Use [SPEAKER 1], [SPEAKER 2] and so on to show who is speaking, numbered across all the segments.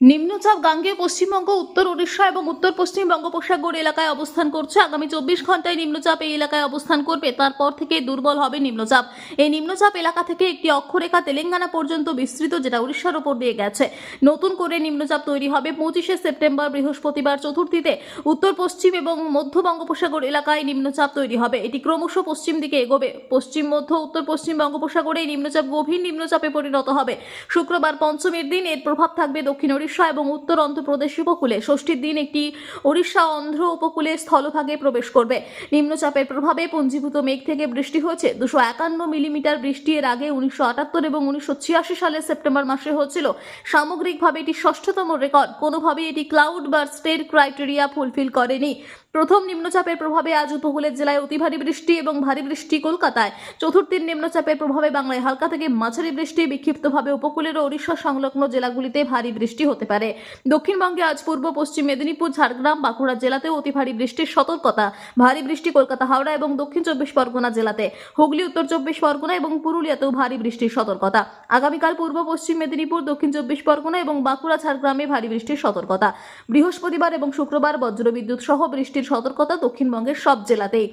[SPEAKER 1] নিম্নচাপ গাঙ্গেয় পশ্চিমবঙ্গ, উত্তর উড়িষ্যা এবং উত্তর পশ্চিম বঙ্গোপসাগর এলাকায় অবস্থান করছে। আগামী চব্বিশ ঘন্টায় নিম্নচাপ এই এলাকায় অবস্থান করবে। তারপর থেকে দুর্বল হবে নিম্নচাপ। এই নিম্নচাপ এলাকা থেকে একটি অক্ষরেখা তেলেঙ্গানা পর্যন্ত বিস্তৃত, যেটা উড়িষ্যার ওপর দিয়ে গেছে। নতুন করে নিম্নচাপ তৈরি হবে পঁচিশে সেপ্টেম্বর বৃহস্পতিবার চতুর্থীতে। উত্তর পশ্চিম এবং মধ্য বঙ্গোপসাগর এলাকায় নিম্নচাপ তৈরি হবে। এটি ক্রমশ পশ্চিম দিকে এগোবে। পশ্চিম, মধ্য, উত্তর পশ্চিম বঙ্গোপসাগরে এই নিম্নচাপ গভীর নিম্নচাপে পরিণত হবে। শুক্রবার পঞ্চমীর দিন এর প্রভাব থাকবে দক্ষিণ ওড়িশা এবং উত্তর অন্ধ্রপ্রদেশ উপকূলে ষষ্ঠীর দিন একটি ওড়িশা অন্ধ্র উপকূলে স্থলভাগে প্রবেশ করবে। নিম্নচাপের প্রভাবে পঞ্জীভূত মেঘ থেকে বৃষ্টি হয়েছে। দুশো একান্ন মিলিমিটার বৃষ্টি এর আগে উনিশশো আটাত্তর এবং উনিশশো ছিয়াশি সালের সেপ্টেম্বর মাসে হয়েছিল। সামগ্রিকভাবে এটি ষষ্ঠতম রেকর্ড। কোনোভাবেই এটি ক্লাউড বার্স্টের ক্রাইটেরিয়া ফুলফিল করেনি। প্রথম নিম্নচাপের প্রভাবে আজ উপকূলের জেলায় অতি ভারী বৃষ্টি এবং ভারী বৃষ্টি কলকাতায়। চতুর্থীর নিম্নচাপের প্রভাবে বাংলায় হালকা থেকে মাঝারি বৃষ্টি, বিক্ষিপ্তভাবে উপকূলের ও ওড়িশা সংলগ্ন জেলাগুলিতে ভারী বৃষ্টি হতে পারে। দক্ষিণবঙ্গে আজ পূর্ব, পশ্চিম মেদিনীপুর, ঝাড়গ্রাম, বাঁকুড়া জেলাতেও অতি ভারী বৃষ্টির সতর্কতা। ভারী বৃষ্টি কলকাতা, হাওড়া এবং দক্ষিণ চব্বিশ পরগনা জেলাতে। হুগলি, উত্তর চব্বিশ পরগনা এবং পুরুলিয়াতেও ভারী বৃষ্টির সতর্কতা। আগামীকাল পূর্ব, পশ্চিম মেদিনীপুর, দক্ষিণ চব্বিশ পরগনা এবং বাঁকুড়া, ঝাড়গ্রামে ভারী বৃষ্টির সতর্কতা। বৃহস্পতিবার এবং শুক্রবার বজ্রবিদ্যুৎ সহ বৃষ্টির সতর্কতা দক্ষিণবঙ্গের সব জেলাতেই।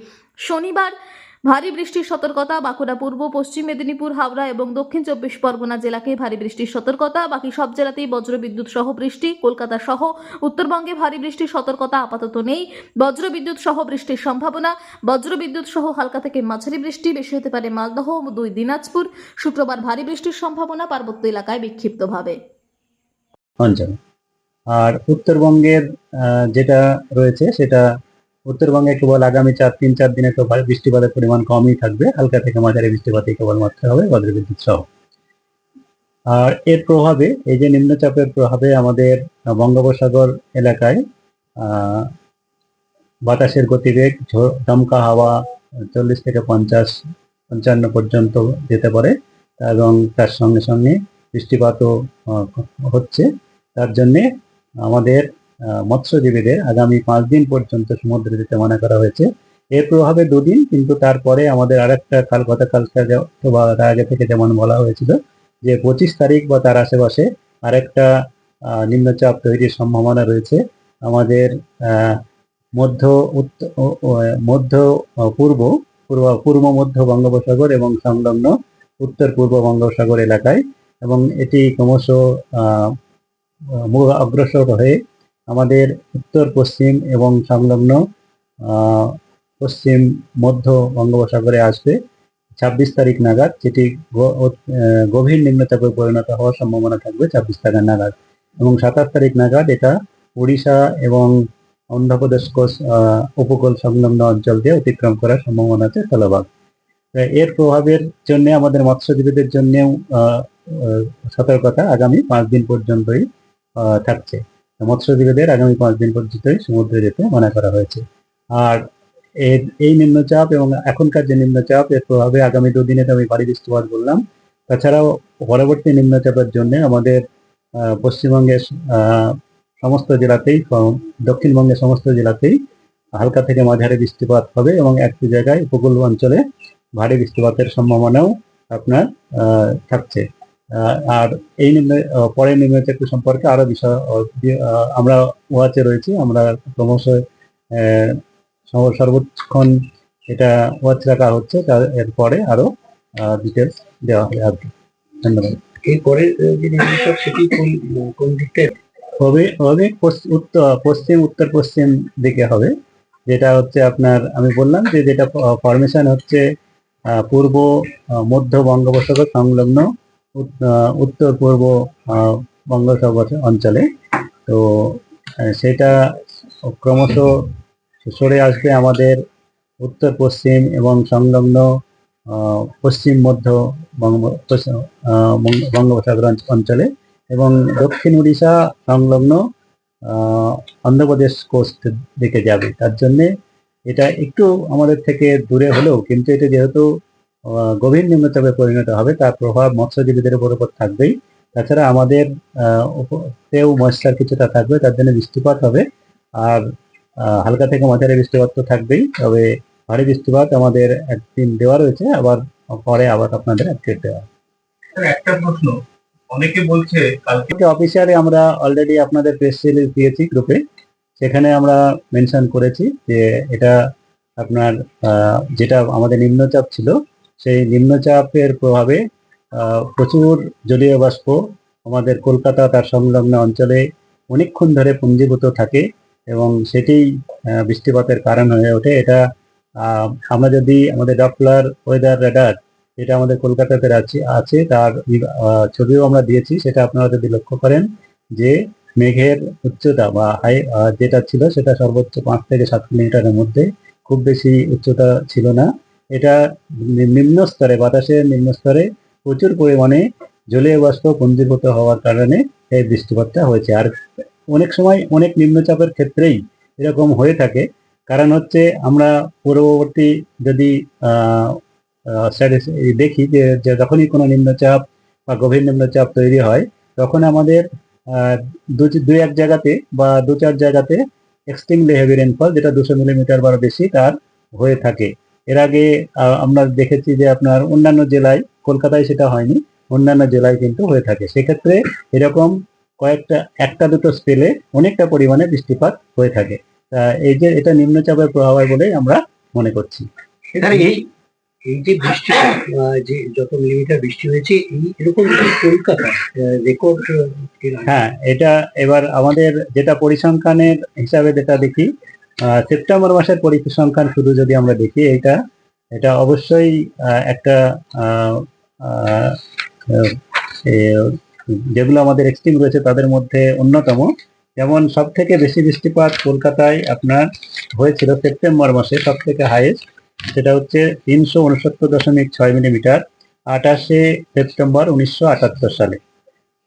[SPEAKER 1] শনিবার ভারী বৃষ্টির সতর্কতা, বাঁকুড়া পূর্ব, পশ্চিম মেদিনীপুর, হাওড়া এবং দক্ষিণ চব্বিশ পরগনা জেলাকে ভারী বৃষ্টির সতর্কতা, বাকি সব জেলাতেই বজ্রবিদ্যুৎ সহ বৃষ্টি, কলকাতা সহ উত্তরবঙ্গে ভারী বৃষ্টির সতর্কতা আপাতত নেই। বজ্রবিদ্যুৎ সহ বৃষ্টির সম্ভাবনা, বজ্রবিদ্যুৎ সহ হালকা থেকে মাঝারি বৃষ্টি, বেশি হতে পারে মালদহ, দুই দিনাজপুর। শুক্রবার ভারী বৃষ্টির সম্ভাবনা পার্বত্য এলাকায় বিক্ষিপ্তভাবে।
[SPEAKER 2] আর উত্তরবঙ্গের যেটা রয়েছে সেটা উত্তরবঙ্গে কেবল আগামী চার, তিন, চার দিনে তো বৃষ্টিপাতের পরিমাণ কমই থাকবে। হালকা থেকে মাঝারি বৃষ্টিপাতই কেবলমাত্র হবে বজ্রবিদ্যুৎ সহ। আর এর প্রভাবে, এই যে নিম্নচাপের প্রভাবে আমাদের বঙ্গোপসাগর এলাকায় বাতাসের গতিবেগ দমকা হাওয়া চল্লিশ থেকে পঞ্চাশ, পঞ্চান্ন পর্যন্ত যেতে পারে। এবং তার সঙ্গে সঙ্গে বৃষ্টিপাতও হচ্ছে। তার জন্যে আমাদের মৎস্যজীবীদের আগামী পাঁচ দিন পর্যন্ত সমুদ্রে যেতে মানা করা হয়েছে। এর প্রভাবে দুদিন কিন্তু তারপরে আমাদের আরেকটা কাল গতকালকে যে- অথবা তার আগে থেকে যেমন বলা হয়েছিল যে পঁচিশ তারিখ বা তার আশেপাশে আরেকটা নিম্নচাপ তৈরির সম্ভাবনা রয়েছে। আমাদের মধ্য মধ্য পূর্ব পূর্ব পূর্ব, মধ্য বঙ্গোপসাগর এবং সংলগ্ন উত্তর পূর্ব বঙ্গোপসাগর এলাকায় এবং এটি ক্রমশ অগ্রসর হয়ে আমাদের উত্তর পশ্চিম এবং সংলগ্ন পশ্চিম মধ্য বঙ্গোপসাগরে আসবে ছাব্বিশ তারিখ নাগাদ যেটি গভীর নিম্নচাপে পরিণত হওয়ার সম্ভাবনা থাকবে ছাব্বিশ তারিখ নাগাদ এবং সাতাশ তারিখ নাগাদ এটা উড়িষ্যা এবং অন্ধ্রপ্রদেশ আহ, উপকূল সংলগ্ন অঞ্চল দিয়ে অতিক্রম করার সম্ভাবনা আছে স্থলভাগ এর প্রভাবের জন্য আমাদের মৎস্যজীবীদের জন্যও সতর্কতা আগামী পাঁচ দিন পর্যন্তই থাকছে। মৎস্যজীবীদের আগামী পাঁচ দিন পর্যন্তই সমুদ্রে যেতে মানা করা হয়েছে। আর এর, এই নিম্নচাপ এবং এখনকার যে নিম্নচাপ, এর প্রভাবে আগামী দুদিনে তো আমি ভারী বৃষ্টিপাত বললাম। তাছাড়াও পরবর্তী নিম্নচাপের জন্য আমাদের পশ্চিমবঙ্গের সমস্ত জেলাতেই দক্ষিণবঙ্গের সমস্ত জেলাতেই হালকা থেকে মাঝারি বৃষ্টিপাত হবে এবং একটি জায়গায় উপকূল অঞ্চলে ভারী বৃষ্টিপাতের সম্ভাবনাও আপনার থাকছে। আর এই নিম্ন পরের নিম্নচাপ সম্পর্কে আরও বিষয় আমরা ওয়াচে রয়েছি। আমরা ক্রমশ সর্বক্ষণ এটা ওয়াচ রাখা হচ্ছে। তার এরপরে আরও ডিটেলস দেওয়া হবে আর কি। ধন্যবাদ।
[SPEAKER 3] এরপরে যে সেটি কোন কোন দিকটায়
[SPEAKER 2] হবে হবে উত্তর পশ্চিম উত্তর পশ্চিম দিকে হবে। যেটা হচ্ছে আপনার আমি বললাম যে যেটা ফরমেশন হচ্ছে পূর্ব মধ্য বঙ্গোপসাগর সংলগ্ন উত্তর পূর্ব বঙ্গোপসাগর অঞ্চলে। তো সেটা ক্রমশ সরে আসবে আমাদের উত্তর, পশ্চিম এবং সংলগ্ন পশ্চিম, মধ্য বঙ্গোপসাগর অঞ্চলে এবং দক্ষিণ উড়িষ্যা সংলগ্ন অন্ধ্রপ্রদেশ কোস্ট দিকে যাবে। তার জন্যে এটা একটু আমাদের থেকে দূরে হলেও, কিন্তু এটা যেহেতু গভীর নিম্নচাপে পরিণত হবে। তার প্রভাব মৎস্যজীবীদের উপর উপর থাকবেই। তাছাড়া আমাদের তেও ময়েশ্চার কিছুটা থাকবে তার জন্য বৃষ্টিপাত হবে। আর হালকা থেকে মাঝারি বৃষ্টিপাত তো থাকবেই। তবে ভারী বৃষ্টিপাত আমাদের একদিন দেওয়া রয়েছে। আবার পরে আবার আপনাদের আপডেট দেওয়া
[SPEAKER 3] একটা প্রশ্ন। অনেকে বলছে কালকে
[SPEAKER 2] অফিসিয়ালি আমরা অলরেডি আপনাদের প্রেস রিলিজ দিয়েছি গ্রুপে সেখানে আমরা মেনশন করেছি যে এটা আপনার আহ, যেটা আমাদের নিম্নচাপ ছিল সেই নিম্নচাপের প্রভাবে প্রচুর জলীয় বাষ্প আমাদের কলকাতা তার সংলগ্ন অঞ্চলে অনেকক্ষণ ধরে পুঞ্জীভূত থাকে এবং সেটি বৃষ্টিপাতের কারণ হয়ে ওঠে। এটা আমরা যদি আমাদের ডপলার ওয়েদার রেডার যেটা আমাদের কলকাতাতে আছে আছে, তার ছবিও আমরা দিয়েছি, সেটা আপনারা যদি লক্ষ্য করেন যে মেঘের উচ্চতা বা হাই যেটা ছিল সেটা সর্বোচ্চ পাঁচ থেকে সাত কিলোমিটারের মধ্যে, খুব বেশি উচ্চতা ছিল না। এটা নিম্ন স্তরে বাতাসের নিম্ন স্তরে প্রচুর পরিমাণে জলীয় বাষ্প পুঞ্জীভূত হওয়ার কারণে এই বৃষ্টিপাতটা হয়েছে। আর অনেক সময় অনেক নিম্নচাপের ক্ষেত্রেই এরকম হয়ে থাকে। কারণ হচ্ছে আমরা পূর্ববর্তী যদি দেখি যে যখনই কোনো নিম্নচাপ বা গভীর নিম্নচাপ তৈরি হয়, তখন আমাদের দু এক জায়গাতে বা দু চার জায়গাতে এক্সট্রিমলি হেভি রেনফল যেটা দুশো মিলিমিটার বা বেশি তার হয়ে থাকে। এর আগে আমরা দেখেছি যে আপনার অন্যান্য জেলায় কলকাতায় সেটা হয়নি অন্যান্য জেলায় কিন্তু হয়ে থাকে। সেক্ষেত্রে এরকম কয়েকটা একটা দুটো স্পেলে অনেকটা পরিমাণে বৃষ্টিপাত হয়ে থাকে। এই যে এটা নিম্নচাপের প্রভাব বলেই আমরা মনে করছি।
[SPEAKER 3] এই এই যে বৃষ্টি যে যত মিলিমিটার বৃষ্টি হয়েছে এই এরকম কলকাতা রেকর্ড
[SPEAKER 2] হ্যাঁ এটা এবার আমাদের যেটা পরিসংখ্যানের হিসাবে যেটা দেখি সেপ্টেম্বর মাসের পরিসংখ্যান শুধু যদি আমরা দেখি এটা এটা অবশ্যই একটা যেগুলো আমাদের এক্সট্রিম রয়েছে তাদের মধ্যে অন্যতম। যেমন সব থেকে বেশি বৃষ্টিপাত কলকাতায় আপনার হয়েছিল সেপ্টেম্বর মাসে সব থেকে হাইয়েস্ট সেটা হচ্ছে তিনশো উনসত্তর দশমিক ছয় মিলিমিটার আঠাশে সেপ্টেম্বর উনিশশো আটাত্তর সালে।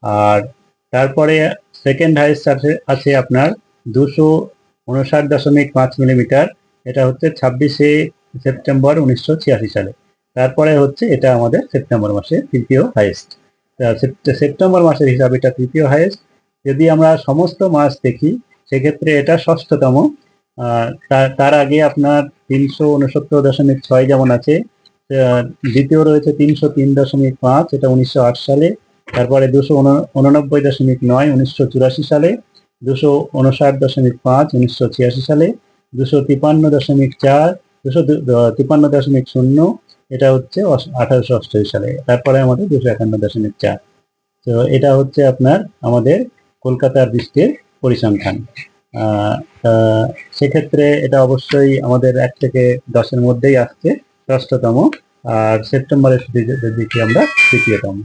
[SPEAKER 2] আর তারপরে সেকেন্ড হাইস্ট আছে আছে আপনার দুশো উনষাট দশমিক পাঁচ মিলিমিটার, এটা হচ্ছে ছাব্বিশে সেপ্টেম্বর উনিশশো ছিয়াশি সালে। তারপরে হচ্ছে এটা আমাদের সেপ্টেম্বর মাসে তৃতীয় হাইয়েস্ট সেপ্টেম্বর মাসের হিসাবে এটা তৃতীয় হাইয়েস্ট যদি আমরা সমস্ত মাস দেখি, সেক্ষেত্রে এটা ষষ্ঠতম। তার- আগে আপনার তিনশো উনসত্তর দশমিক ছয় যেমন আছে দ্বিতীয় রয়েছে তিনশো তিন দশমিক পাঁচ, এটা উনিশশো আট সালে। তারপরে দুশো উননব্বই দশমিক নয়, উনিশশো সালে। দুশো উনষাট দশমিক পাঁচ, উনিশশো ছিয়াশি সালে, দুশো তিপান্ন দশমিক চার, দুশো তিপান্ন দশমিক শূন্য, এটা হচ্ছে আঠারোশো অষ্টআশি সালে। তারপরে আমাদের দুশো একান্ন দশমিক চার। তো এটা হচ্ছে আপনার আমাদের কলকাতার বৃষ্টির পরিসংখ্যান। সেক্ষেত্রে এটা অবশ্যই আমাদের এক থেকে দশের মধ্যেই আসছে, ষষ্ঠতম, আর সেপ্টেম্বরের দিকে আমরা তৃতীয়তম।